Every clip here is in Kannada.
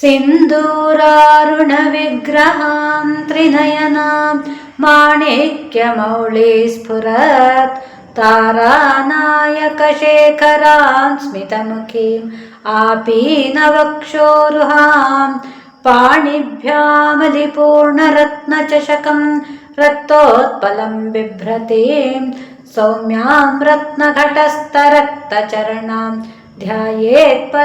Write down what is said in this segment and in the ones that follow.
सिन्दूरारुणविग्रहां त्रिनयनां माणिक्यमौळी स्फुरत् तारानायकशेखरां स्मितमुखीम् आपीनवक्षोरुहां पाणिभ्यामलिपूर्णरत्नचषकं रक्तोत्पलं बिभ्रतीं सौम्यां रत्नघटस्थरक्तचरणां ध्यायेत्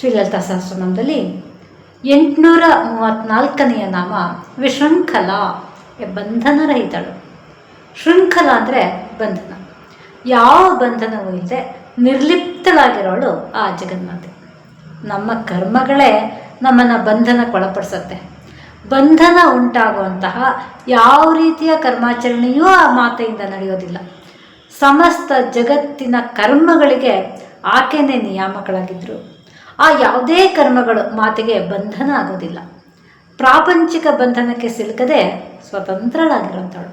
ಶ್ರೀಲಲಿತಾ ಸಹಸ್ರನಾಮದಲ್ಲಿ ಎಂಟುನೂರ ಮೂವತ್ತ್ನಾಲ್ಕನೆಯ ನಾಮ ವಿಶೃಂಖಲ ಬಂಧನರಹಿತಳು ಶೃಂಖಲ ಅಂದರೆ ಬಂಧನ. ಯಾವ ಬಂಧನವೂ ಇಲ್ಲದೆ ನಿರ್ಲಿಪ್ತಳಾಗಿರೋಳು ಆ ಜಗನ್ಮಾತೆ. ನಮ್ಮ ಕರ್ಮಗಳೇ ನಮ್ಮನ್ನು ಬಂಧನಕ್ಕೊಳಪಡಿಸುತ್ತೆ ಬಂಧನ ಉಂಟಾಗುವಂತಹ ಯಾವ ರೀತಿಯ ಕರ್ಮಾಚರಣೆಯೂ ಆ ಮಾತೆಯಿಂದ ನಡೆಯೋದಿಲ್ಲ. ಸಮಸ್ತ ಜಗತ್ತಿನ ಕರ್ಮಗಳಿಗೆ ಆಕೆನೇ ನಿಯಾಮಕಳಾಗಿದ್ದರು ಆ ಯಾವುದೇ ಕರ್ಮಗಳು ಮಾತಿಗೆ ಬಂಧನ ಆಗೋದಿಲ್ಲ. ಪ್ರಾಪಂಚಿಕ ಬಂಧನಕ್ಕೆ ಸಿಲುಕದೆ ಸ್ವತಂತ್ರಳಾಗಿರುವಂಥಳು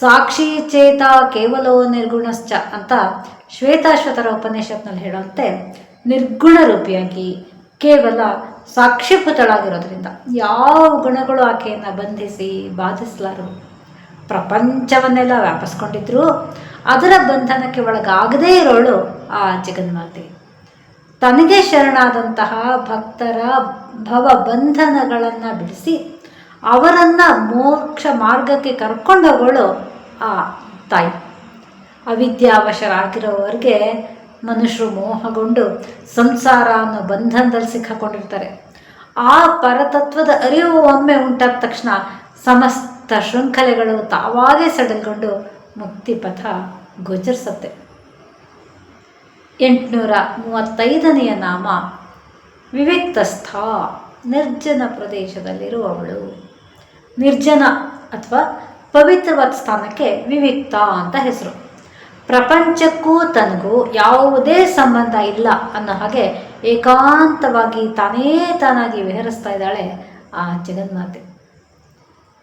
ಸಾಕ್ಷಿ ಚೇತ ಕೇವಲೋ ನಿರ್ಗುಣಶ್ಚ ಅಂತ ಶ್ವೇತಾಶ್ವತರ ಉಪನಿಷತ್ನಲ್ಲಿ ಹೇಳುವಂತೆ ನಿರ್ಗುಣ ರೂಪಿಯಾಗಿ ಕೇವಲ ಸಾಕ್ಷಿಭೂತಳಾಗಿರೋದ್ರಿಂದ ಯಾವ ಗುಣಗಳು ಆಕೆಯನ್ನು ಬಂಧಿಸಿ ಬಾಧಿಸಲಾರು? ಪ್ರಪಂಚವನ್ನೆಲ್ಲ ವ್ಯಾಪಿಸ್ಕೊಂಡಿದ್ರು ಅದರ ಬಂಧನಕ್ಕೆ ಒಳಗಾಗದೇ ಇರೋಳು ಆ ಜಗನ್ಮಾತೆ. ತನಗೆ ಶರಣಾದಂತಹ ಭಕ್ತರ ಭವ ಬಂಧನಗಳನ್ನು ಬಿಡಿಸಿ ಅವರನ್ನು ಮೋಕ್ಷ ಮಾರ್ಗಕ್ಕೆ ಕರ್ಕೊಂಡು ಹೋಗೋಳು ಆ ತಾಯಿ. ಅವಿದ್ಯಾವಶರಾಗಿರೋವರೆಗೆ ಮನುಷ್ಯರು ಮೋಹಗೊಂಡು ಸಂಸಾರ ಅನ್ನೋ ಬಂಧನದಲ್ಲಿ ಸಿಕ್ಕಾಕೊಂಡಿರ್ತಾರೆ. ಆ ಪರತತ್ವದ ಅರಿವು ಒಮ್ಮೆ ಉಂಟಾದ ತಕ್ಷಣ ಸಮಸ್ತ ಶೃಂಖಲೆಗಳು ತಾವಾಗೇ ಸಡಲ್ಕೊಂಡು ಮುಕ್ತಿ ಪಥ ಗೋಚರಿಸುತ್ತೆ. ಎಂಟುನೂರ ಮೂವತ್ತೈದನೆಯ ನಾಮ. ವಿವಿಕ್ತಸ್ಥ, ನಿರ್ಜನ ಪ್ರದೇಶದಲ್ಲಿರುವವಳು. ನಿರ್ಜನ ಅಥವಾ ಪವಿತ್ರವಾದ ಸ್ಥಾನಕ್ಕೆ ವಿವಿಕ್ತ ಅಂತ ಹೆಸರು. ಪ್ರಪಂಚಕ್ಕೂ ತನಗೂ ಯಾವುದೇ ಸಂಬಂಧ ಇಲ್ಲ ಅನ್ನೋ ಹಾಗೆ ಏಕಾಂತವಾಗಿ ತಾನೇ ತಾನಾಗಿ ವಿಹರಿಸ್ತಾ ಇದ್ದಾಳೆ ಆ ಜಗನ್ಮಾತೆ.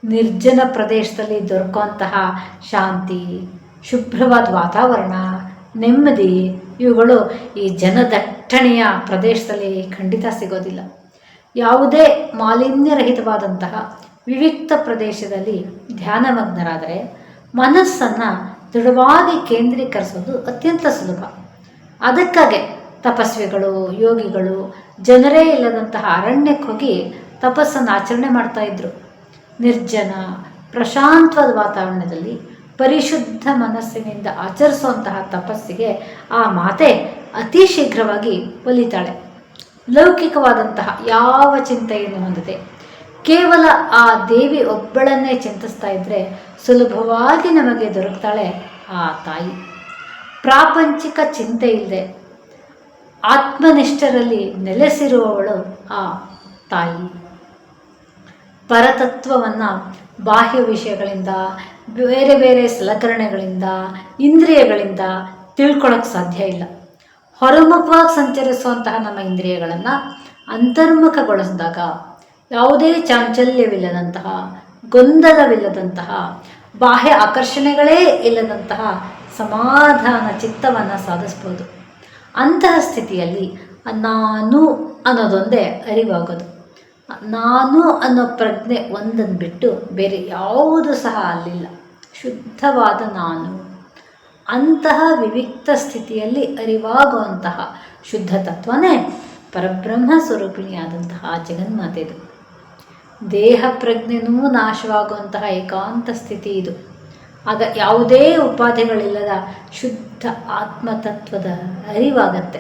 ನಿರ್ಜನ ಪ್ರದೇಶದಲ್ಲಿ ದೊರಕುವಂತಹ ಶಾಂತಿ, ಶುಭ್ರವಾದ ವಾತಾವರಣ, ನೆಮ್ಮದಿ ಇವುಗಳು ಈ ಜನದಟ್ಟಣೆಯ ಪ್ರದೇಶದಲ್ಲಿ ಖಂಡಿತ ಸಿಗೋದಿಲ್ಲ. ಯಾವುದೇ ಮಾಲಿನ್ಯರಹಿತವಾದಂತಹ ವಿವಿಕ್ತ ಪ್ರದೇಶದಲ್ಲಿ ಧ್ಯಾನಮಗ್ನರಾದರೆ ಮನಸ್ಸನ್ನು ದೃಢವಾಗಿ ಕೇಂದ್ರೀಕರಿಸೋದು ಅತ್ಯಂತ ಸುಲಭ. ಅದಕ್ಕಾಗೆ ತಪಸ್ವಿಗಳು, ಯೋಗಿಗಳು ಜನರೇ ಇಲ್ಲದಂತಹ ಅರಣ್ಯಕ್ಕೆ ಹೋಗಿ ತಪಸ್ಸನ್ನು ಆಚರಣೆ ಮಾಡ್ತಾ ಇದ್ರು. ನಿರ್ಜನ, ಪ್ರಶಾಂತವಾದ ವಾತಾವರಣದಲ್ಲಿ ಪರಿಶುದ್ಧ ಮನಸ್ಸಿನಿಂದ ಆಚರಿಸುವಂತಹ ತಪಸ್ಸಿಗೆ ಆ ಮಾತೆ ಅತಿ ಶೀಘ್ರವಾಗಿ ಒಲಿತಾಳೆ. ಲೌಕಿಕವಾದಂತಹ ಯಾವ ಚಿಂತೆಯನ್ನು ಹೊಂದಿದೆ. ಕೇವಲ ಆ ದೇವಿ ಒಬ್ಬಳನ್ನೇ ಚಿಂತಿಸ್ತಾ ಇದ್ದರೆ ಸುಲಭವಾಗಿ ನಮಗೆ ದೊರಕ್ತಾಳೆ ಆ ತಾಯಿ. ಪ್ರಾಪಂಚಿಕ ಚಿಂತೆ ಇಲ್ಲದೆ ಆತ್ಮನಿಷ್ಠರಲ್ಲಿ ನೆಲೆಸಿರುವವಳು ಆ ತಾಯಿ. ಪರತತ್ವವನ್ನು ಬಾಹ್ಯ ವಿಷಯಗಳಿಂದ ಬೇರೆ ಬೇರೆ ಸಲಕರಣೆಗಳಿಂದ, ಇಂದ್ರಿಯಗಳಿಂದ ತಿಳ್ಕೊಳ್ಳೋಕ್ಕೆ ಸಾಧ್ಯ ಇಲ್ಲ. ಹೊರಮುಖವಾಗಿ ಸಂಚರಿಸುವಂತಹ ನಮ್ಮ ಇಂದ್ರಿಯಗಳನ್ನು ಅಂತರ್ಮುಖಗೊಳಿಸಿದಾಗ ಯಾವುದೇ ಚಾಂಚಲ್ಯವಿಲ್ಲದಂತಹ, ಗೊಂದಲವಿಲ್ಲದಂತಹ, ಬಾಹ್ಯ ಆಕರ್ಷಣೆಗಳೇ ಇಲ್ಲದಂತಹ ಸಮಾಧಾನ ಚಿತ್ತವನ್ನು ಸಾಧಿಸ್ಬೋದು. ಅಂತಹ ಸ್ಥಿತಿಯಲ್ಲಿ ನಾನು ಅನ್ನೋದೊಂದೇ ಅರಿವಾಗೋದು. ನಾನು ಅನ್ನೋ ಪ್ರಜ್ಞೆ ಒಂದನ್ನು ಬಿಟ್ಟು ಬೇರೆ ಯಾವುದು ಸಹ ಅಲ್ಲಿಲ್ಲ. ಶುದ್ಧವಾದ ನಾನು. ಅಂತಹ ವಿವಿಕ್ತ ಸ್ಥಿತಿಯಲ್ಲಿ ಅರಿವಾಗುವಂತಹ ಶುದ್ಧ ತತ್ವನೇ ಪರಬ್ರಹ್ಮ ಸ್ವರೂಪಿಣಿಯಾದಂತಹ ಜಗನ್ಮಾತೆದು ದೇಹ ಪ್ರಜ್ಞೆನೂ ನಾಶವಾಗುವಂತಹ ಏಕಾಂತ ಸ್ಥಿತಿ ಇದು. ಆಗ ಯಾವುದೇ ಉಪಾಧಿಗಳಿಲ್ಲದ ಶುದ್ಧ ಆತ್ಮತತ್ವದ ಅರಿವಾಗತ್ತೆ.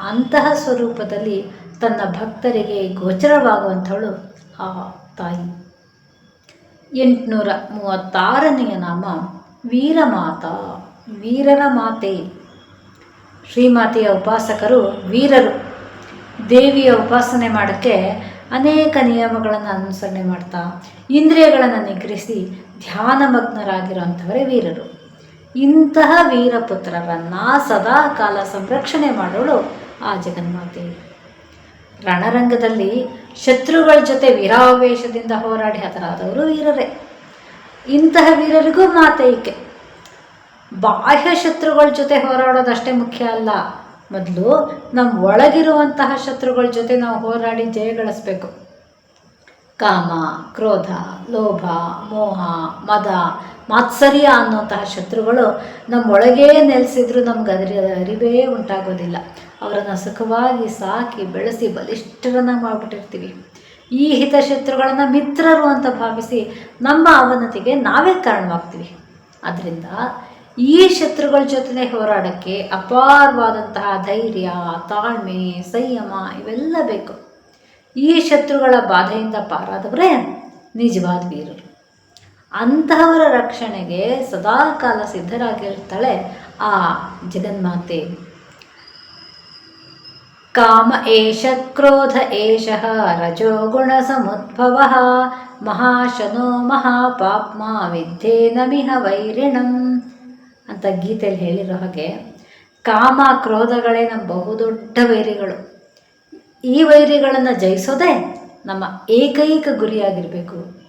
ಅಂತಹ ಸ್ವರೂಪದಲ್ಲಿ ತನ್ನ ಭಕ್ತರಿಗೆ ಗೋಚರವಾಗುವಂಥವಳು ಆ ತಾಯಿ. ಎಂಟುನೂರ ಮೂವತ್ತಾರನೆಯ ನಾಮ ವೀರಮಾತ ವೀರರ ಮಾತೆ. ಶ್ರೀಮಾತೆಯ ಉಪಾಸಕರು ವೀರರು. ದೇವಿಯ ಉಪಾಸನೆ ಮಾಡೋಕ್ಕೆ ಅನೇಕ ನಿಯಮಗಳನ್ನು ಅನುಸರಣೆ ಮಾಡ್ತಾ, ಇಂದ್ರಿಯಗಳನ್ನು ನಿಗ್ರಹಿಸಿ ಧ್ಯಾನಮಗ್ನರಾಗಿರುವಂಥವರೇ ವೀರರು. ಇಂತಹ ವೀರಪುತ್ರರನ್ನು ಸದಾ ಕಾಲ ಸಂರಕ್ಷಣೆ ಮಾಡೋಳು ಆ ಜಗನ್ಮಾತೆ. ರಣರಂಗದಲ್ಲಿ ಶತ್ರುಗಳ ಜೊತೆ ವೀರಾವೇಶದಿಂದ ಹೋರಾಡಿ ಹತರಾದವರು ವೀರರೇ. ಇಂತಹ ವೀರರಿಗೂ ಮಾತೈಕೆ ಬಾಹ್ಯ ಶತ್ರುಗಳ ಜೊತೆ ಹೋರಾಡೋದಷ್ಟೇ ಮುಖ್ಯ ಅಲ್ಲ. ಮೊದಲು ನಮ್ಮ ಒಳಗಿರುವಂತಹ ಶತ್ರುಗಳ ಜೊತೆ ನಾವು ಹೋರಾಡಿ ಜಯ ಗಳಿಸ್ಬೇಕು. ಕಾಮ, ಕ್ರೋಧ, ಲೋಭ, ಮೋಹ, ಮದ, ಮಾತ್ಸರ್ಯ ಅನ್ನುವಂತಹ ಶತ್ರುಗಳು ನಮ್ಮೊಳಗೇ ನೆಲೆಸಿದ್ರು ನಮ್ಗೆ ಅದರ, ಅರಿವೇ ಉಂಟಾಗೋದಿಲ್ಲ. ಅವರನ್ನು ಸುಖವಾಗಿ ಸಾಕಿ ಬೆಳೆಸಿ ಬಲಿಷ್ಠರನ್ನ ಮಾಡಿಬಿಟ್ಟಿರ್ತೀವಿ. ಈ ಹಿತಶತ್ರುಗಳನ್ನು ಮಿತ್ರರು ಅಂತ ಭಾವಿಸಿ ನಮ್ಮ ಅವನತಿಗೆ ನಾವೇ ಕಾರಣವಾಗ್ತೀವಿ. ಅದರಿಂದ ಈ ಶತ್ರುಗಳ ಜೊತೆ ಹೋರಾಡೋಕ್ಕೆ ಅಪಾರವಾದಂತಹ ಧೈರ್ಯ, ತಾಳ್ಮೆ, ಸಂಯಮ ಇವೆಲ್ಲ ಬೇಕು. ಈ ಶತ್ರುಗಳ ಬಾಧೆಯಿಂದ ಪಾರಾದವರೇ ನಿಜವಾದ ವೀರರು. ಅಂತಹವರ ರಕ್ಷಣೆಗೆ ಸದಾಕಾಲ ಸಿದ್ಧರಾಗಿರ್ತಾಳೆ ಆ ಜಗನ್ಮಾತೆ. ಕಾಮ ಏಷ ಕ್ರೋಧ ಏಷ ರಜೋಗುಣ ಸಮುದ್ಭವ ಮಹಾಶನೋ ಮಹಾಪಾಪ್ಮ ವಿದ್ಯೇನಮಿಹ ವೈರಿಣಂ ಅಂತ ಗೀತೆಯಲ್ಲಿ ಹೇಳಿರೋ ಹಾಗೆ ಕಾಮ ಕ್ರೋಧಗಳೇ ನಮ್ಮ ಬಹುದೊಡ್ಡ ವೈರಿಗಳು ಈ ವೈರಿಗಳನ್ನು ಜಯಿಸೋದೇ ನಮ್ಮ ಏಕೈಕ ಗುರಿಯಾಗಿರಬೇಕು.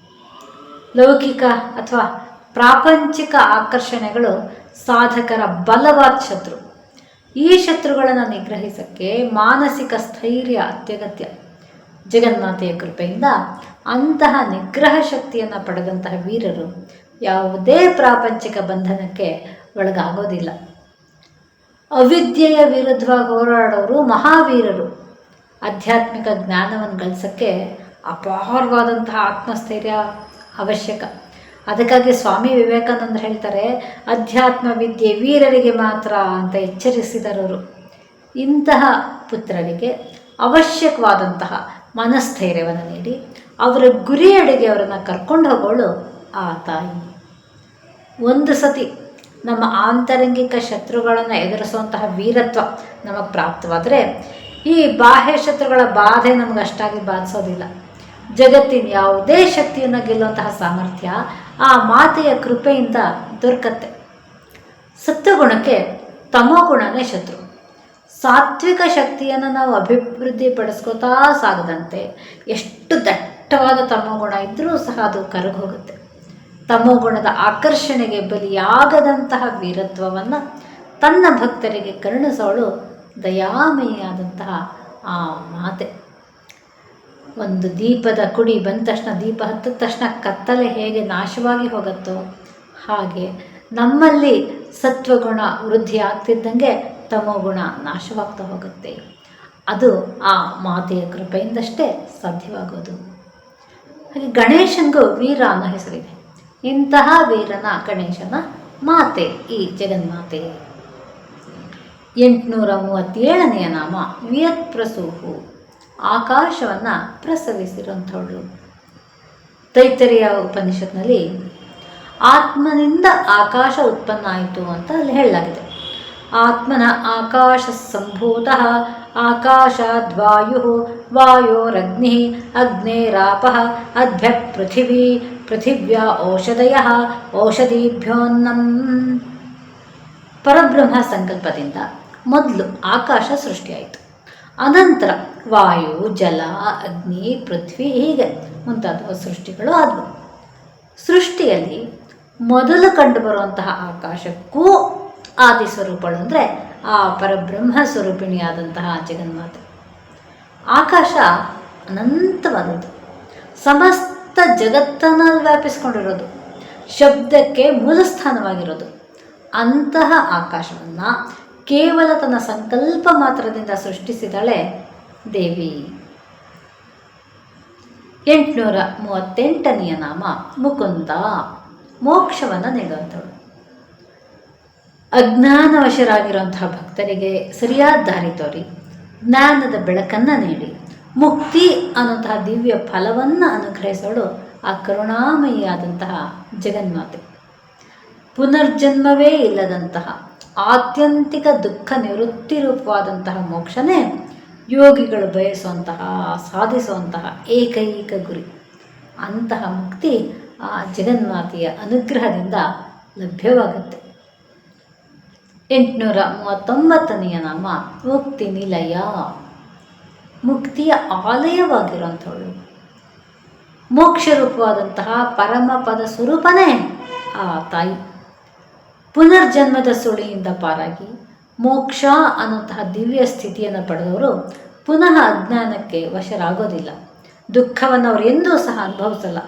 ಲೌಕಿಕ ಅಥವಾ ಪ್ರಾಪಂಚಿಕ ಆಕರ್ಷಣೆಗಳು ಸಾಧಕರ ಬಲವಾದ ಶತ್ರು. ಈ ಶತ್ರುಗಳನ್ನು ನಿಗ್ರಹಿಸೋಕ್ಕೆ ಮಾನಸಿಕ ಸ್ಥೈರ್ಯ ಅತ್ಯಗತ್ಯ. ಜಗನ್ಮಾತೆಯ ಕೃಪೆಯಿಂದ ಅಂತಹ ನಿಗ್ರಹ ಶಕ್ತಿಯನ್ನು ಪಡೆದಂತಹ ವೀರರು ಯಾವುದೇ ಪ್ರಾಪಂಚಿಕ ಬಂಧನಕ್ಕೆ ಒಳಗಾಗೋದಿಲ್ಲ. ಅವಿದ್ಯೆಯ ವಿರುದ್ಧವಾಗಿ ಹೋರಾಡೋರು ಮಹಾವೀರರು. ಆಧ್ಯಾತ್ಮಿಕ ಜ್ಞಾನವನ್ನು ಗಳಿಸೋಕ್ಕೆ ಅಪಾರವಾದಂತಹ ಆತ್ಮಸ್ಥೈರ್ಯ ಅವಶ್ಯಕ. ಅದಕ್ಕಾಗಿ ಸ್ವಾಮಿ ವಿವೇಕಾನಂದರು ಹೇಳ್ತಾರೆ, ಅಧ್ಯಾತ್ಮ ವಿದ್ಯೆ ವೀರರಿಗೆ ಮಾತ್ರ ಅಂತ ಎಚ್ಚರಿಸಿದರವರು ಇಂತಹ ಪುತ್ರರಿಗೆ ಅವಶ್ಯಕವಾದಂತಹ ಮನಸ್ಥೈರ್ಯವನ್ನು ನೀಡಿ, ಅವರ ಗುರಿಯಡೆಗೆ ಅವರನ್ನು ಕರ್ಕೊಂಡು ಹೋಗೋಳು ಆ ತಾಯಿ. ಒಂದು ಸತಿ ನಮ್ಮ ಆಂತರಂಗಿಕ ಶತ್ರುಗಳನ್ನು ಎದುರಿಸುವಂತಹ ವೀರತ್ವ ನಮಗೆ ಪ್ರಾಪ್ತವಾದರೆ ಈ ಬಾಹ್ಯ ಶತ್ರುಗಳ ಬಾಧೆ ನಮ್ಗೆ ಅಷ್ಟಾಗಿ ಬಾಧಿಸೋದಿಲ್ಲ. ಜಗತ್ತಿನ ಯಾವುದೇ ಶಕ್ತಿಯನ್ನು ಗೆಲ್ಲುವಂತಹ ಸಾಮರ್ಥ್ಯ ಆ ಮಾತೆಯ ಕೃಪೆಯಿಂದ ದೊರಕತ್ತೆ. ಸತ್ವಗುಣಕ್ಕೆ ತಮೋಗುಣನೇ ಶತ್ರು. ಸಾತ್ವಿಕ ಶಕ್ತಿಯನ್ನು ನಾವು ಅಭಿವೃದ್ಧಿ ಪಡಿಸ್ಕೋತಾ ಸಾಗದಂತೆ ಎಷ್ಟು ದಟ್ಟವಾದ ತಮೋಗುಣ ಇದ್ದರೂ ಸಹ ಅದು ಕರಗೋಗುತ್ತೆ ತಮೋಗುಣದ ಆಕರ್ಷಣೆಗೆ ಬಲಿಯಾಗದಂತಹ ವೀರತ್ವವನ್ನು ತನ್ನ ಭಕ್ತರಿಗೆ ಕರುಣಿಸೋಳು ದಯಾಮಯಿಯಾದಂತಹ ಆ ಮಾತೆ. ಒಂದು ದೀಪದ ಕುಡಿ ಬಂದ ತಕ್ಷಣ, ದೀಪ ಹತ್ತಿದ ತಕ್ಷಣ ಕತ್ತಲೆ ಹೇಗೆ ನಾಶವಾಗಿ ಹೋಗುತ್ತೋ ಹಾಗೆ ನಮ್ಮಲ್ಲಿ ಸತ್ವಗುಣ ವೃದ್ಧಿ ಆಗ್ತಿದ್ದಂಗೆ ತಮೋಗುಣ ನಾಶವಾಗ್ತಾ ಹೋಗುತ್ತೆ. ಅದು ಆ ಮಾತೆಯ ಕೃಪೆಯಿಂದಷ್ಟೇ ಸಾಧ್ಯವಾಗೋದು. ಹಾಗೆ ಗಣೇಶನಿಗೂ ವೀರ ಅನ್ನೋ ಹೆಸರಿದೆ. ಇಂತಹ ವೀರನ ಗಣೇಶನ ಮಾತೆ, ಈ ಜಗನ್ಮಾತೆ. ಎಂಟುನೂರ ಮೂವತ್ತೇಳನೆಯ ನಾಮ, ವಿಯತ್ಪ್ರಸೂಹು. ಆಕಾಶವನ್ನು ಪ್ರಸವಿಸಿರುವಂಥವಳು. ತೈತರಿಯ ಉಪನಿಷತ್ನಲ್ಲಿ, ಆತ್ಮನಿಂದ ಆಕಾಶ ಉತ್ಪನ್ನ ಆಯಿತು ಅಂತ ಅಲ್ಲಿ ಹೇಳಲಾಗಿದೆ. ಆತ್ಮನ ಆಕಾಶ ಸಂಭೂತ ಆಕಾಶಾದ್ವಾಯು ವಾಯೋರಗ್ನಿ ಅಗ್ನೇರಾಪ ಅಧ್ಯ ಪೃಥಿವೀ, ಪೃಥಿವ್ಯ ಔಷಧಯ, ಔಷಧೀಭ್ಯೋನ್ನಂ. ಪರಬ್ರಹ್ಮ ಸಂಕಲ್ಪದಿಂದ ಮೊದಲು ಆಕಾಶ ಸೃಷ್ಟಿಯಾಯಿತು. ಅನಂತರ ವಾಯು, ಜಲ, ಅಗ್ನಿ, ಪೃಥ್ವಿ ಹೀಗೆ ಮುಂತಾದ ಸೃಷ್ಟಿಗಳು ಆದವು. ಸೃಷ್ಟಿಯಲ್ಲಿ ಮೊದಲು ಕಂಡುಬರುವಂತಹ ಆಕಾಶಕ್ಕೂ ಆದಿ ಸ್ವರೂಪಗಳು ಅಂದರೆ ಆ ಪರಬ್ರಹ್ಮ ಸ್ವರೂಪಿಣಿಯಾದಂತಹ ಜಗನ್ಮಾತೆ. ಆಕಾಶ ಅನಂತವಾದದ್ದು. ಸಮಸ್ತ ಜಗತ್ತನ್ನು ವ್ಯಾಪಿಸ್ಕೊಂಡಿರೋದು. ಶಬ್ದಕ್ಕೆ ಮೂಲ ಸ್ಥಾನವಾಗಿರೋದು. ಅಂತಹ ಆಕಾಶವನ್ನು ಕೇವಲ ತನ್ನ ಸಂಕಲ್ಪ ಮಾತ್ರದಿಂದ ಸೃಷ್ಟಿಸಿದಳೆ ದೇವಿ. ಎಂಟುನೂರ ಮೂವತ್ತೆಂಟನೆಯ ನಾಮ ಮುಕುಂದ. ಮೋಕ್ಷವನ್ನು ನೀಡುವಂಥವಳು. ಅಜ್ಞಾನವಶರಾಗಿರುವಂತಹ ಭಕ್ತರಿಗೆ ಸರಿಯಾದ ದಾರಿ ತೋರಿ, ಜ್ಞಾನದ ಬೆಳಕನ್ನು ನೀಡಿ, ಮುಕ್ತಿ ಅನ್ನುವಂತಹ ದಿವ್ಯ ಫಲವನ್ನು ಅನುಗ್ರಹಿಸೋಳು ಆ ಕರುಣಾಮಯಿಯಾದಂತಹ ಜಗನ್ಮಾತೆ. ಪುನರ್ಜನ್ಮವೇ ಇಲ್ಲದಂತಹ ಆತ್ಯಂತಿಕ ದುಃಖ ನಿವೃತ್ತಿ ರೂಪವಾದಂತಹ ಮೋಕ್ಷನೇ ಯೋಗಿಗಳು ಬಯಸುವಂತಹ, ಸಾಧಿಸುವಂತಹ ಏಕೈಕ ಗುರಿ. ಅಂತಹ ಮುಕ್ತಿ ಆ ಜಗನ್ಮಾತೆಯ ಅನುಗ್ರಹದಿಂದ ಲಭ್ಯವಾಗುತ್ತೆ. ಎಂಟುನೂರ ಮೂವತ್ತೊಂಬತ್ತನೆಯ ನಾಮ, ಮುಕ್ತಿ ನಿಲಯ. ಮುಕ್ತಿಯ ಆಲಯವಾಗಿರುವಂಥವಳು. ಮೋಕ್ಷ ರೂಪವಾದಂತಹ ಪರಮ ಪದ ಸ್ವರೂಪನೇ ಆ ತಾಯಿ. ಪುನರ್ಜನ್ಮದ ಸುಳಿಯಿಂದ ಪಾರಾಗಿ ಮೋಕ್ಷ ಅನ್ನುವಂತಹ ದಿವ್ಯ ಸ್ಥಿತಿಯನ್ನು ಪಡೆದವರು ಪುನಃ ಅಜ್ಞಾನಕ್ಕೆ ವಶರಾಗೋದಿಲ್ಲ. ದುಃಖವನ್ನು ಅವರು ಎಂದೂ ಸಹ ಅನುಭವಿಸಲ್ಲ.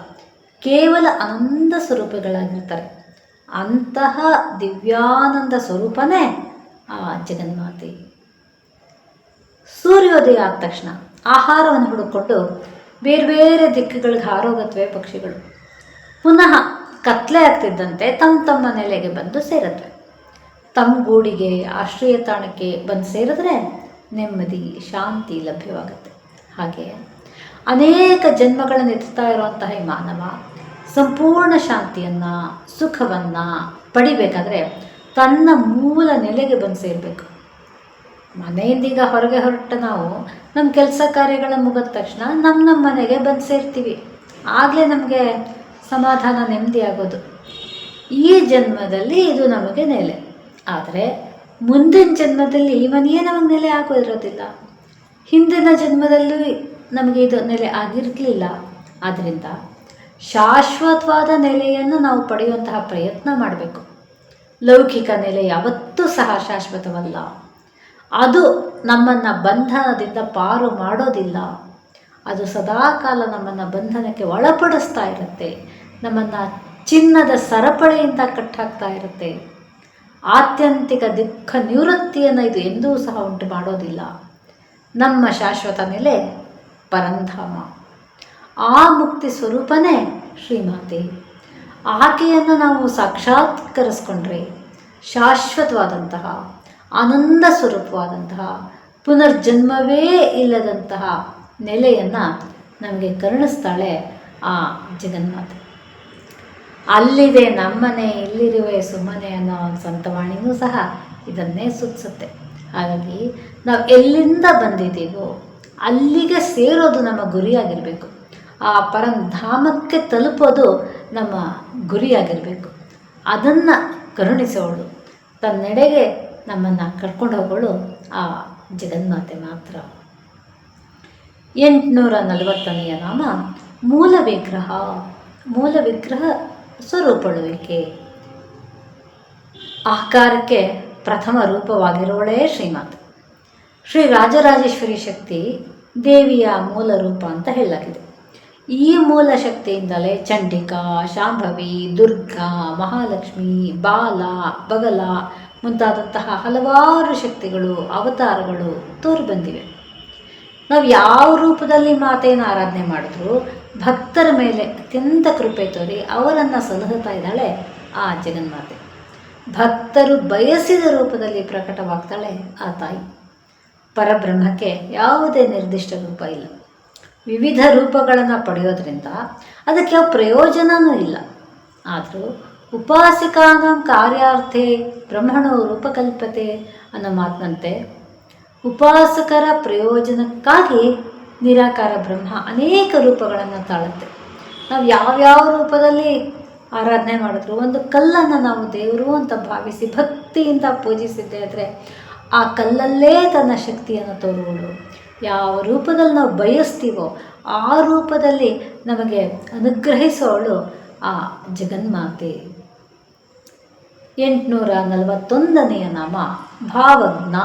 ಕೇವಲ ಆನಂದ ಸ್ವರೂಪಗಳಾಗಿರ್ತಾರೆ. ಅಂತಹ ದಿವ್ಯಾನಂದ ಸ್ವರೂಪನೇ ಆ ಜಗನ್ಮಾತೆ. ಸೂರ್ಯೋದಯ ಆದ ತಕ್ಷಣ ಆಹಾರವನ್ನು ಹುಡುಕೊಂಡು ಬೇರೆ ಬೇರೆ ದಿಕ್ಕುಗಳಿಗೆ ಹಾರೋಗತ್ವೆ ಪಕ್ಷಿಗಳು ಪುನಃ ಕತ್ಲೆ ಆಗ್ತಿದ್ದಂತೆ ತಮ್ಮ ತಮ್ಮ ನೆಲೆಗೆ ಬಂದು ಸೇರತ್ವೆ ತಮ್ಮ ಗೂಡಿಗೆ ಆಶ್ರಯ ತಾಣಕ್ಕೆ ಬಂದು ಸೇರಿದ್ರೆ ನೆಮ್ಮದಿ, ಶಾಂತಿ ಲಭ್ಯವಾಗುತ್ತೆ. ಹಾಗೆ ಅನೇಕ ಜನ್ಮಗಳನ್ನು ಎತ್ತುತ್ತಾ ಇರುವಂತಹ ಈ ಮಾನವ ಸಂಪೂರ್ಣ ಶಾಂತಿಯನ್ನು, ಸುಖವನ್ನು ಪಡಿಬೇಕಾದ್ರೆ ತನ್ನ ಮೂಲ ನೆಲೆಗೆ ಬಂದು ಸೇರಬೇಕು. ಮನೆಯಿಂದೀಗ ಹೊರಗೆ ಹೊರಟ ನಾವು ನಮ್ಮ ಕೆಲಸ ಕಾರ್ಯಗಳ ಮುಗಿದ ತಕ್ಷಣ ನಮ್ಮ ನಮ್ಮ ಮನೆಗೆ ಬಂದು ಸೇರ್ತೀವಿ. ಆಗಲೇ ನಮಗೆ ಸಮಾಧಾನ ನೆಮ್ಮದಿ ಆಗೋದು ಈ ಜನ್ಮದಲ್ಲಿ ಇದು ನಮಗೆ ನೆಲೆ. ಆದರೆ ಮುಂದಿನ ಜನ್ಮದಲ್ಲಿ ಇವನಿಯೇ ನಮಗೆ ನೆಲೆ ಆಗೋ ಇರೋದಿಲ್ಲ ಹಿಂದಿನ ಜನ್ಮದಲ್ಲೂ ನಮಗೆ ಇದು ನೆಲೆ ಆಗಿರಲಿಲ್ಲ. ಆದ್ದರಿಂದ ಶಾಶ್ವತವಾದ ನೆಲೆಯನ್ನು ನಾವು ಪಡೆಯುವಂತಹ ಪ್ರಯತ್ನ ಮಾಡಬೇಕು. ಲೌಕಿಕ ನೆಲೆ ಯಾವತ್ತೂ ಸಹ ಶಾಶ್ವತವಲ್ಲ. ಅದು ನಮ್ಮನ್ನು ಬಂಧನದಿಂದ ಪಾರು ಮಾಡೋದಿಲ್ಲ. ಅದು ಸದಾಕಾಲ ನಮ್ಮನ್ನು ಬಂಧನಕ್ಕೆ ಒಳಪಡಿಸ್ತಾ ಇರುತ್ತೆ. ನಮ್ಮನ್ನು ಚಿನ್ನದ ಸರಪಳಿಯಿಂದ ಕಟ್ಟಾಕ್ತಾ ಇರುತ್ತೆ. ಆತ್ಯಂತಿಕ ದುಃಖ ನಿವೃತ್ತಿಯನ್ನು ಇದು ಎಂದೂ ಸಹ ಉಂಟು ಮಾಡೋದಿಲ್ಲ. ನಮ್ಮ ಶಾಶ್ವತ ನೆಲೆ ಪರಂಧಾಮ. ಆ ಮುಕ್ತಿ ಸ್ವರೂಪನೇ ಶ್ರೀಮಾತೆ. ಆಕೆಯನ್ನು ನಾವು ಸಾಕ್ಷಾತ್ಕರಿಸ್ಕೊಂಡ್ರೆ ಶಾಶ್ವತವಾದಂತಹ, ಆನಂದ ಸ್ವರೂಪವಾದಂತಹ, ಪುನರ್ಜನ್ಮವೇ ಇಲ್ಲದಂತಹ ನೆಲೆಯನ್ನು ನಮಗೆ ಕರುಣಿಸ್ತಾಳೆ ಆ ಜಗನ್ಮಾತೆ. ಅಲ್ಲಿದೆ, ನಮ್ಮನೆ, ಇಲ್ಲಿರುವೆ, ಸುಮ್ಮನೆ ಅನ್ನೋ ಸಂತವಾಣಿನೂ ಸಹ ಇದನ್ನೇ ಸುತ್ತಿಸುತ್ತೆ ಹಾಗಾಗಿ ನಾವು ಎಲ್ಲಿಂದ ಬಂದಿದ್ದೀವೋ ಅಲ್ಲಿಗೆ ಸೇರೋದು ನಮ್ಮ ಗುರಿಯಾಗಿರಬೇಕು. ಆ ಪರಂಧಾಮಕ್ಕೆ ತಲುಪೋದು ನಮ್ಮ ಗುರಿಯಾಗಿರಬೇಕು. ಅದನ್ನು ಕರುಣಿಸೋಳು. ತನ್ನೆಡೆಗೆ ನಮ್ಮನ್ನು ಕರ್ಕೊಂಡು ಹೋಗೋಳು ಆ ಜಗನ್ಮಾತೆ ಮಾತ್ರ. ಎಂಟುನೂರ ನಲವತ್ತನೆಯ ನಾಮ, ಮೂಲ ವಿಗ್ರಹ. ಮೂಲ ವಿಗ್ರಹ ಸ್ವರೂಪಳುವಿಕೆ. ಆಕಾರಕ್ಕೆ ಪ್ರಥಮ ರೂಪವಾಗಿರುವಳೇ ಶ್ರೀಮಾತ. ಶ್ರೀ ರಾಜರಾಜೇಶ್ವರಿ ಶಕ್ತಿ ದೇವಿಯ ಮೂಲ ರೂಪ ಅಂತ ಹೇಳಲಾಗಿದೆ. ಈ ಮೂಲ ಶಕ್ತಿಯಿಂದಲೇ ಚಂಡಿಕಾ, ಶಾಂಭವಿ, ದುರ್ಗಾ, ಮಹಾಲಕ್ಷ್ಮಿ, ಬಾಲ, ಬಗಲ ಮುಂತಾದಂತಹ ಹಲವಾರು ಶಕ್ತಿಗಳು, ಅವತಾರಗಳು ತೋರಿ ಬಂದಿವೆ ನಾವು ಯಾವ ರೂಪದಲ್ಲಿ ಮಾತೆಯನ್ನು ಆರಾಧನೆ ಮಾಡಿದ್ರು ಭಕ್ತರ ಮೇಲೆ ಅತ್ಯಂತ ಕೃಪೆ ತೋರಿ ಅವರನ್ನು ಸಲಹುತ್ತಾ ಇದ್ದಾಳೆ ಆ ಜಗನ್ಮಾತೆ. ಭಕ್ತರು ಬಯಸಿದ ರೂಪದಲ್ಲಿ ಪ್ರಕಟವಾಗ್ತಾಳೆ ಆ ತಾಯಿ. ಪರಬ್ರಹ್ಮಕ್ಕೆ ಯಾವುದೇ ನಿರ್ದಿಷ್ಟ ರೂಪ ಇಲ್ಲ. ವಿವಿಧ ರೂಪಗಳನ್ನು ಪಡೆಯೋದ್ರಿಂದ ಅದಕ್ಕೆ ಯಾವ ಪ್ರಯೋಜನವೂ ಇಲ್ಲ. ಆದರೂ ಉಪಾಸಿಕಾಂಗಂ ಕಾರ್ಯಾರ್ಥೆ ಬ್ರಹ್ಮಣೋ ರೂಪಕಲ್ಪತೆ ಅನ್ನೋ ಮಾತಿನಂತೆ ಉಪಾಸಕರ ಪ್ರಯೋಜನಕ್ಕಾಗಿ ನಿರಾಕಾರ ಬ್ರಹ್ಮ ಅನೇಕ ರೂಪಗಳನ್ನು ತಾಳುತ್ತೆ. ನಾವು ಯಾವ್ಯಾವ ರೂಪದಲ್ಲಿ ಆರಾಧನೆ ಮಾಡಿದ್ರು, ಒಂದು ಕಲ್ಲನ್ನು ನಾವು ದೇವರು ಅಂತ ಭಾವಿಸಿ ಭಕ್ತಿಯಿಂದ ಪೂಜಿಸಿದ್ದೇ ಆದರೆ ಆ ಕಲ್ಲಲ್ಲೇ ತನ್ನ ಶಕ್ತಿಯನ್ನು ತೋರುವಳು ಯಾವ ರೂಪದಲ್ಲಿ ನಾವು ಬಯಸ್ತೀವೋ ಆ ರೂಪದಲ್ಲಿ ನಮಗೆ ಅನುಗ್ರಹಿಸೋಳು ಆ ಜಗನ್ಮಾತೆ. ಎಂಟುನೂರ ನಲವತ್ತೊಂದನೆಯ ನಾಮ ಭಾವಜ್ಞ,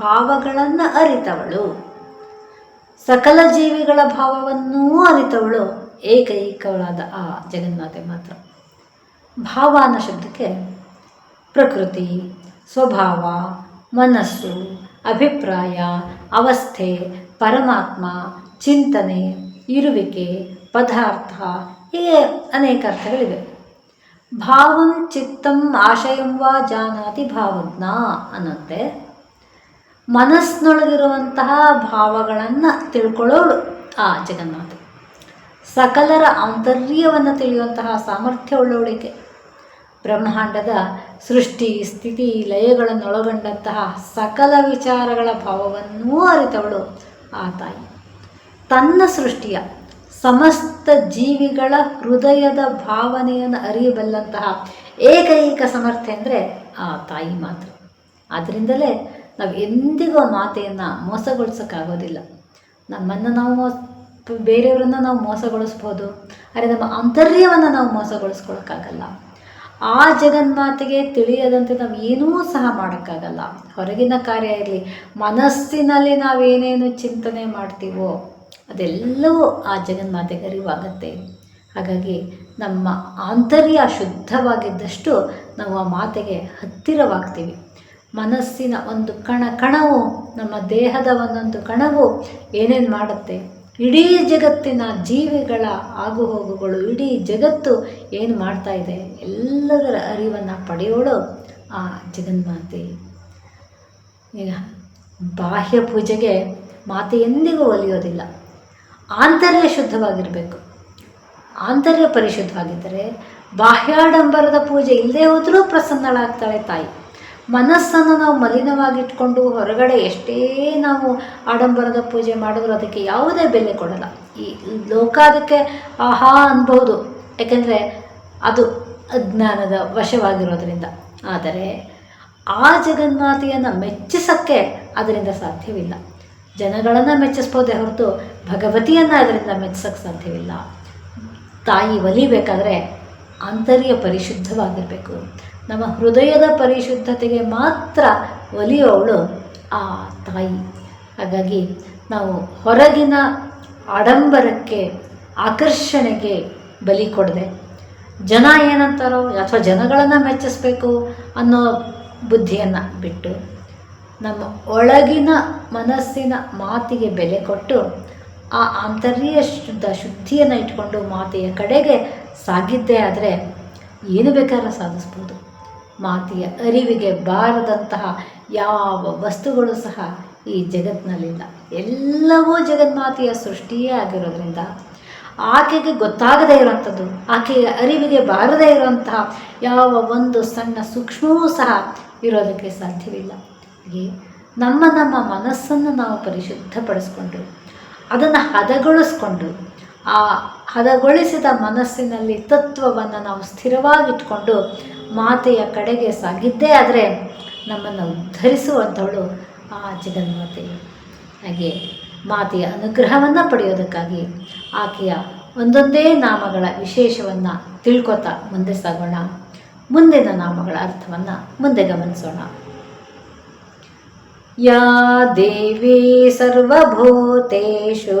ಭಾವಗಳನ್ನು ಅರಿತವಳು. ಸಕಲ ಜೀವಿಗಳ ಭಾವವನ್ನೂ ಅರಿತವಳು ಏಕೈಕವಳಾದ ಆ ಜಗನ್ಮಾತೆ ಮಾತ್ರ. ಭಾವ ಅನ್ನೋ ಶಬ್ದಕ್ಕೆ ಪ್ರಕೃತಿ, ಸ್ವಭಾವ, ಮನಸ್ಸು, ಅಭಿಪ್ರಾಯ, ಅವಸ್ಥೆ, ಪರಮಾತ್ಮ, ಚಿಂತನೆ, ಇರುವಿಕೆ, ಪದಾರ್ಥ, ಹೀಗೆ ಅನೇಕ ಅರ್ಥಗಳಿವೆ. ಭಾವಂ ಚಿತ್ತಂ ಆಶಯಂ ವಾ ಜಾನಾತಿ ಭಾವಜ್ಞ ಅನ್ನಂತೆ ಮನಸ್ಸಿನೊಳಗಿರುವಂತಹ ಭಾವಗಳನ್ನು ತಿಳ್ಕೊಳ್ಳೋಳು ಆ ಜಗನ್ನಾಥ. ಸಕಲರ ಆಂತರ್ಯವನ್ನು ತಿಳಿಯುವಂತಹ ಸಾಮರ್ಥ್ಯವುಳ್ಳವಳಿಕೆ ಬ್ರಹ್ಮಾಂಡದ ಸೃಷ್ಟಿ, ಸ್ಥಿತಿ, ಲಯಗಳನ್ನೊಳಗೊಂಡಂತಹ ಸಕಲ ವಿಚಾರಗಳ ಭಾವವನ್ನೂ ಅರಿತವಳು ಆ ತಾಯಿ. ತನ್ನ ಸೃಷ್ಟಿಯ ಸಮಸ್ತ ಜೀವಿಗಳ ಹೃದಯದ ಭಾವನೆಯನ್ನು ಅರಿಯಬಲ್ಲಂತಹ ಏಕೈಕ ಸಮರ್ಥೆ ಅಂದರೆ ಆ ತಾಯಿ ಮಾತ್ರ. ಆದ್ದರಿಂದಲೇ ನಾವು ಎಂದಿಗೂ ಮಾತೆಯನ್ನು ಮೋಸಗೊಳಿಸೋಕ್ಕಾಗೋದಿಲ್ಲ. ನಮ್ಮನ್ನು ನಾವು ಮೋಸ ಬೇರೆಯವರನ್ನು ನಾವು ಮೋಸಗೊಳಿಸ್ಬೋದು, ಆದರೆ ನಮ್ಮ ಆಂತರ್ಯವನ್ನು ನಾವು ಮೋಸಗೊಳಿಸ್ಕೊಳಕ್ಕಾಗಲ್ಲ. ಆ ಜಗನ್ಮಾತೆಗೆ ತಿಳಿಯದಂತೆ ನಾವು ಏನೂ ಸಹ ಮಾಡೋಕ್ಕಾಗಲ್ಲ. ಹೊರಗಿನ ಕಾರ್ಯ ಇರಲಿ, ಮನಸ್ಸಿನಲ್ಲಿ ನಾವೇನೇನು ಚಿಂತನೆ ಮಾಡ್ತೀವೋ, ಅದೆಲ್ಲವೂ ಆ ಜಗನ್ಮಾತೆಗೆ ಅರಿವಾಗತ್ತೆ. ಹಾಗಾಗಿ ನಮ್ಮ ಆಂತರ್ಯ ಶುದ್ಧವಾಗಿದ್ದಷ್ಟು ನಾವು ಆ ಮಾತೆಗೆ ಹತ್ತಿರವಾಗ್ತೀವಿ. ಮನಸ್ಸಿನ ಒಂದು ಕಣ, ಕಣವು, ನಮ್ಮ ದೇಹದ ಒಂದೊಂದು ಕಣವು ಏನೇನು ಮಾಡುತ್ತೆ? ಇಡೀ ಜಗತ್ತಿನ ಜೀವಿಗಳ ಆಗುಹೋಗುಗಳು, ಇಡೀ ಜಗತ್ತು ಏನು ಮಾಡ್ತಾ ಇದೆ? ಎಲ್ಲದರ ಅರಿವನ್ನು ಪಡೆಯೋಳು ಆ ಜಗನ್ಮಾತೆ. ಈಗ ಬಾಹ್ಯ ಪೂಜೆಗೆ ಮಾತೆ ಎಂದಿಗೂ ಒಲಿಯೋದಿಲ್ಲ. ಆಂತರ್ಯ ಶುದ್ಧವಾಗಿರಬೇಕು. ಆಂತರ್ಯ ಪರಿಶುದ್ಧವಾಗಿದ್ದರೆ ಬಾಹ್ಯಾಡಂಬರದ ಪೂಜೆ ಇಲ್ಲದೆ ಹೋದರೂ ಪ್ರಸನ್ನಳಾಗ್ತಾಳೆ ತಾಯಿ. ಮನಸ್ಸನ್ನು ನಾವು ಮಲಿನವಾಗಿಟ್ಕೊಂಡು ಹೊರಗಡೆ ಎಷ್ಟೇ ನಾವು ಆಡಂಬರದ ಪೂಜೆ ಮಾಡಿದ್ರು ಅದಕ್ಕೆ ಯಾವುದೇ ಬೆಲೆ ಕೊಡಲ್ಲ. ಈ ಲೋಕ ಅದಕ್ಕೆ ಆಹಾ ಅನ್ಬೋದು ಯಾಕೆಂದರೆ ಅದು ಅಜ್ಞಾನದ ವಶವಾಗಿರೋದ್ರಿಂದ. ಆದರೆ ಆ ಜಗನ್ಮಾತೆಯನ್ನು ಮೆಚ್ಚಿಸೋಕ್ಕೆ ಅದರಿಂದ ಸಾಧ್ಯವಿಲ್ಲ. ಜನಗಳನ್ನು ಮೆಚ್ಚಿಸ್ಬೋದೇ ಹೊರತು ಭಗವತಿಯನ್ನು ಅದರಿಂದ ಮೆಚ್ಚಿಸೋಕ್ಕೆ ಸಾಧ್ಯವಿಲ್ಲ. ತಾಯಿ ಒಲಿಬೇಕಾದ್ರೆ ಆಂತರ್ಯ ಪರಿಶುದ್ಧವಾಗಿರಬೇಕು. ನಮ್ಮ ಹೃದಯದ ಪರಿಶುದ್ಧತೆಗೆ ಮಾತ್ರ ಒಲಿಯೋವಳು ಆ ತಾಯಿ. ಹಾಗಾಗಿ ನಾವು ಹೊರಗಿನ ಆಡಂಬರಕ್ಕೆ, ಆಕರ್ಷಣೆಗೆ ಬಲಿ ಕೊಡದೆ ಜನ ಏನಂತಾರೋ ಅಥವಾ ಜನಗಳನ್ನು ಮೆಚ್ಚಿಸ್ಬೇಕು ಅನ್ನೋ ಬುದ್ಧಿಯನ್ನು ಬಿಟ್ಟು ನಮ್ಮ ಒಳಗಿನ ಮನಸ್ಸಿನ ಮಾತಿಗೆ ಬೆಲೆ ಕೊಟ್ಟು ಆ ಆಂತರ್ಯ ಶುದ್ಧ ಶುದ್ಧಿಯನ್ನು ಇಟ್ಕೊಂಡು ಮಾತೆಯ ಕಡೆಗೆ ಸಾಗಿದ್ದೇ ಆದರೆ ಏನು ಬೇಕಾದ್ರೂ ಸಾಧಿಸ್ಬೋದು. ಮಾತೆಯ ಅರಿವಿಗೆ ಬಾರದಂತಹ ಯಾವ ವಸ್ತುಗಳು ಸಹ ಈ ಜಗತ್ತಿನಲ್ಲಿಲ್ಲ. ಎಲ್ಲವೂ ಜಗನ್ಮಾತೆಯ ಸೃಷ್ಟಿಯೇ ಆಗಿರೋದ್ರಿಂದ ಆಕೆಗೆ ಗೊತ್ತಾಗದೇ ಇರುವಂಥದ್ದು, ಆಕೆಯ ಅರಿವಿಗೆ ಬಾರದೇ ಇರುವಂತಹ ಯಾವ ಒಂದು ಸಣ್ಣ ಸೂಕ್ಷ್ಮವೂ ಸಹ ಇರೋದಕ್ಕೆ ಸಾಧ್ಯವಿಲ್ಲ. ಹಾಗೆ ನಮ್ಮ ನಮ್ಮ ಮನಸ್ಸನ್ನು ನಾವು ಪರಿಶುದ್ಧಪಡಿಸ್ಕೊಂಡು, ಅದನ್ನು ಹದಗೊಳಿಸ್ಕೊಂಡು ಆ ಹದಗೊಳಿಸಿದ ಮನಸ್ಸಿನಲ್ಲಿ ತತ್ವವನ್ನು ನಾವು ಸ್ಥಿರವಾಗಿಟ್ಕೊಂಡು ಮಾತೆಯ ಕಡೆಗೆ ಸಾಗಿದ್ದೇ ಆದರೆ ನಮ್ಮನ್ನು ಉದ್ಧರಿಸುವಂಥವಳು ಆ ಜಗನ್ಮಾತೆ. ಹಾಗೆ ಮಾತೆಯ ಅನುಗ್ರಹವನ್ನು ಪಡೆಯೋದಕ್ಕಾಗಿ ಆಕೆಯ ಒಂದೊಂದೇ ನಾಮಗಳ ವಿಶೇಷವನ್ನು ತಿಳ್ಕೊತಾ ಮುಂದೆ ಸಾಗೋಣ. ಮುಂದಿನ ನಾಮಗಳ ಅರ್ಥವನ್ನು ಮುಂದೆ ಗಮನಿಸೋಣ. ಯಾ ದೇವಿ ಸರ್ವಭೂತೇಷು